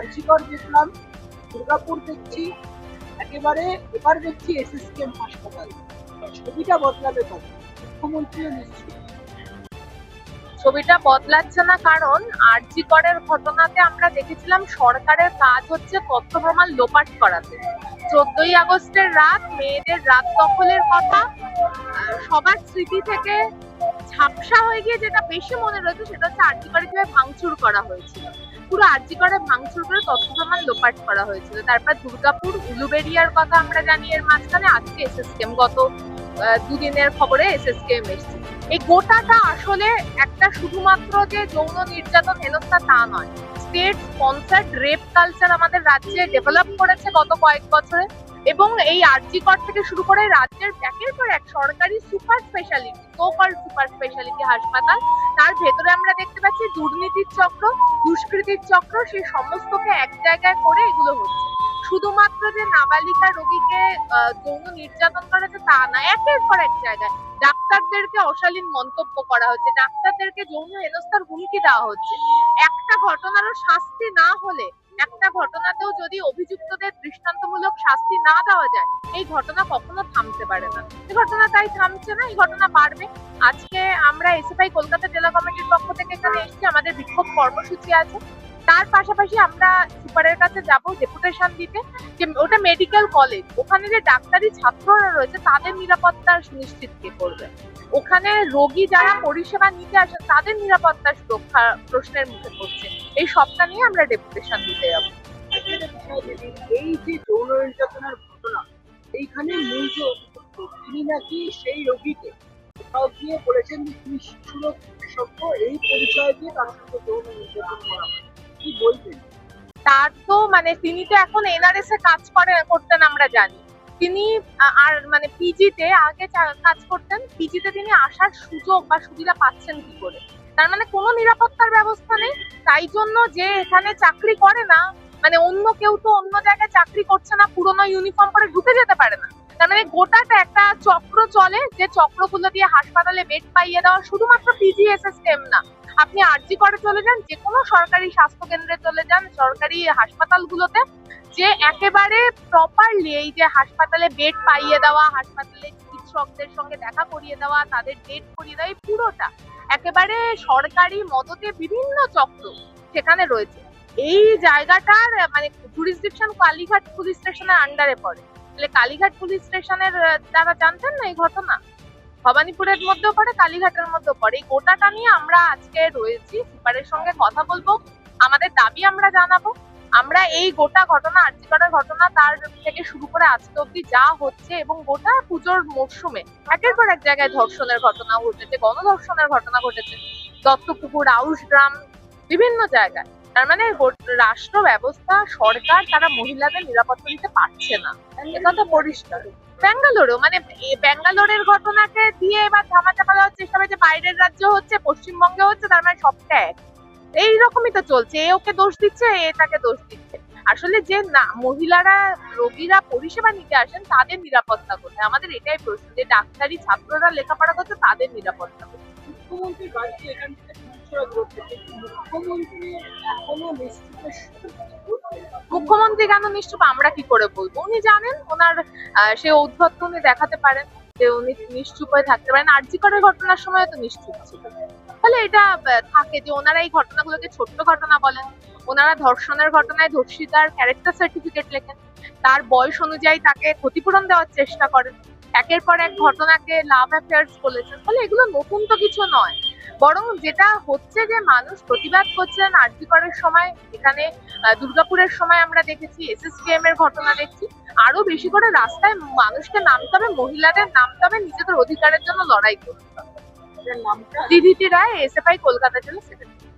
আর্জিকর দেখলাম, দুর্গাপুর দেখছি, একেবারে এবার দেখছি এসএসকেএম হাসপাতাল। ছবিটা বদলাবে কবে? মুখ্যমন্ত্রীও নিশ্চিত। ছবিটা বদলাচ্ছে না কারণ আরজি করের ঘটনাতে আমরা দেখেছিলাম সরকারের কাজ হচ্ছে তথ্য প্রমাণ লোপাট করাতে। চোদ্দই আগস্টের রাত, মেয়েদের রাত দখলের কথা সবার স্মৃতি থেকে ঝাপসা হয়ে গিয়ে যেটা বেশি মনে রয়েছে সেটা হচ্ছে আরজি করে কীভাবে ভাঙচুর করা হয়েছিল। পুরো আরজি করে ভাঙচুর করে তথ্য লোপাট করা হয়েছিল। তারপর দুর্গাপুর, উলুবেরিয়ার কথা আমরা জানি, এর মাঝখানে আজকে এসএসকেম গত দুদিনের খবরে এসএসকেম এসছে। এই গোটাটা আসলে একটা শুধুমাত্র যে যৌন নির্যাতন হেনস্থা তা নয় স্টেট স্পন্সার্ড রেপ কালচার আমাদের রাজ্যে ডেভেলপ করেছে গত কয়েক বছরে। এবং এই আরজি কর থেকে শুরু করে রাজ্যের একের পর এক সরকারি super speciality so super speciality হাসপাতাল, তার ভেতরে আমরা দেখতে পাচ্ছি দুর্নীতির চক্র, দুষ্কৃতির চক্র সেই সমস্তকে এক জায়গায় করে এগুলো হচ্ছে। শুধুমাত্র যে নাবালিকা রোগীকে যৌন নির্যাতন করা হচ্ছে তা না, একের পর এক জায়গায় ডাক্তারদেরকে অশালীন মন্তব্য করা হচ্ছে, ডাক্তারদেরকে যৌন হেনস্থার হুমকি দেওয়া হচ্ছে। একটা ঘটনারও শাস্তি না হলে একটা ঘটনাতেও যদি অভিযুক্তদের দৃষ্টান্তমূলক শাস্তি না দেওয়া যায়, এই ঘটনা কখনো থামতে পারে না। এই ঘটনা তাই থামছে না, এই ঘটনা বাড়বে। আজকে আমরা এসএফআই কলকাতা জেলা কমিটির পক্ষ থেকে এখানে এসেছি, আমাদের বিক্ষোভ কর্মসূচি আছে। তার পাশাপাশি আমরা সুপারের কাছে যাব ডেপুটেশন দিতে, যে ওটা মেডিকেল কলেজ ওখানে যে ডাক্তারি ছাত্ররা রয়েছে, তাদের নিরাপত্তা সুনিশ্চিত কে করবে? ওখানে রোগী যারা পরিষেবা নিতে আসেন তাদের নিরাপত্তা সুরক্ষা প্রশ্নের মুখে পড়ছে। এই সবটা নিয়ে আমরা ডেপুটেশন দিতে যাব। এই যে যৌন নির্যাতনের ঘটনা, এইখানে মূল যে তিনি নাকি সেই রোগীকে কোথাও গিয়ে বলেছেন যে তুমি শিশুরোগ বিশেষজ্ঞ, এই পরিচয় দিয়ে তার সঙ্গে যৌন নির্যাতন করা হয়। কি বলবেন? তার তো মানে তিনি তো এখন এনআরএস এ কাজ করে, করতেন আমরা জানি। তিনি আর মানে পিজিতে আগে কাজ করতেন। পিজিতে তিনি আসার সুযোগ বা সুবিধা পাচ্ছেন কি করে? তার মানে কোনো নিরাপত্তার ব্যবস্থা নেই। তাই জন্য যে এখানে চাকরি করে না মানে অন্য কেউ তো অন্য জায়গায় চাকরি করছে না, পুরোনো ইউনিফর্ম পরে ঢুকে যেতে পারে না। তার মানে গোটাটা একটা চক্র চলে, যে চক্রগুলো দিয়ে হাসপাতালে বেড পাইয়ে দেওয়া শুধুমাত্র পিজিএসএস পিজিএসএসকেএম না। আপনি আরজি করে চলে যান যে কোনো সরকারি স্বাস্থ্য কেন্দ্রে চলে যান, সরকারি হাসপাতালগুলোতে, যে একেবারে প্রপারলি এই যে হাসপাতালে বেড পাইয়ে দেওয়া, হাসপাতালে চিকিৎসকদের সঙ্গে দেখা করিয়ে দেওয়া, তাদের ডেট করিয়ে দেওয়া, এই পুরোটা একেবারে সরকারি মদতে বিভিন্ন চক্র সেখানে রয়েছে। এই জায়গাটার মানে জুরিসডিকশন কালীঘাট পুলিশ স্টেশনের আন্ডারে পড়ে। তাহলে কালীঘাট পুলিশ স্টেশনের তারা জানতেন না এই ঘটনা? ভবানীপুরের মধ্যেও পড়ে, কালীঘাটের মধ্যেও পড়ে। এই গোটাটা নিয়ে আমরা আজকে রয়েছি। সুপারের সঙ্গে কথা বলব। আমাদের দাবি আমরা জানাব। আমরা এই গোটা ঘটনা আর্যিকরের ঘটনা তার থেকে শুরু করে আজকে অব্দি যা হচ্ছে এবং গোটা পুজোর মরশুমে একের পর এক জায়গায় ধর্ষণের ঘটনা ঘটেছে, গণধর্ষণের ঘটনা ঘটেছে। দত্তপুকুর, আউশ গ্রাম, বিভিন্ন জায়গায়। তার মানে রাষ্ট্র ব্যবস্থা সরকার, তারা মহিলাদের নিরাপত্তা দিতে পারছে না। এটা তো পরিষ্কার। ব্যাঙ্গালোরেও মানে ব্যাঙ্গালোরের ঘটনাকে দিয়ে এবার ধামাচাপা দেওয়ার চেষ্টা যে বাইরের রাজ্য হচ্ছে পশ্চিমবঙ্গে হচ্ছে, তার মানে সবটা এক। এইরকমই তো চলছে, এ ওকে দোষ দিচ্ছে, এ তাকে দোষ দিচ্ছে। আসলে যে না, মহিলারা, রোগীরা পরিষেবা নিতে আসেন, তাদের নিরাপত্তা কোথায়? আমাদের এটাই প্রশ্ন, যে ডাক্তারি ছাত্ররা লেখাপড়া করছে, তাদের নিরাপত্তা দৌড়ছে কিন্তু মুখ্যমন্ত্রী এখনও নিশ্চিত মুখ্যমন্ত্রী কেন নিশ্চুপ? আমরা কি করে বলব? উনি জানেন ওনার আহ, সে ঔদ্ধত্য উনি দেখাতে পারেন যে উনি নিশ্চুপ হয়ে থাকতে পারেন। আর্যিকরের ঘটনার সময় তো নিশ্চুপ ছিল। তাহলে এটা থাকে যে ওনারা এই ঘটনাগুলোকে ছোট্ট ঘটনা বলেন। ওনারা ধর্ষণের ঘটনায় ধর্ষিতার ক্যারেক্টার সার্টিফিকেট লেখেন। তার বয়স অনুযায়ী তাকে ক্ষতিপূরণ দেওয়ার চেষ্টা করেন। একের পর এক ঘটনাকে লাভ অ্যাফেয়ার্স বলেছেন। তাহলে এগুলো নতুন তো কিছু নয়। বরং যেটা হচ্ছে যে মানুষ প্রতিবাদ করছেন আর্যিকরের সময় এখানে দুর্গাপুরের সময় আমরা দেখেছি এসএসকেএম এর ঘটনা দেখছি। আরও বেশি করে রাস্তায় মানুষকে নামতে হবে মহিলাদের নামতে হবে নিজেদের অধিকারের জন্য লড়াই করতে হবে। দিদিটি রায় এসএফআই কলকাতা জেলা সেক্রেটারি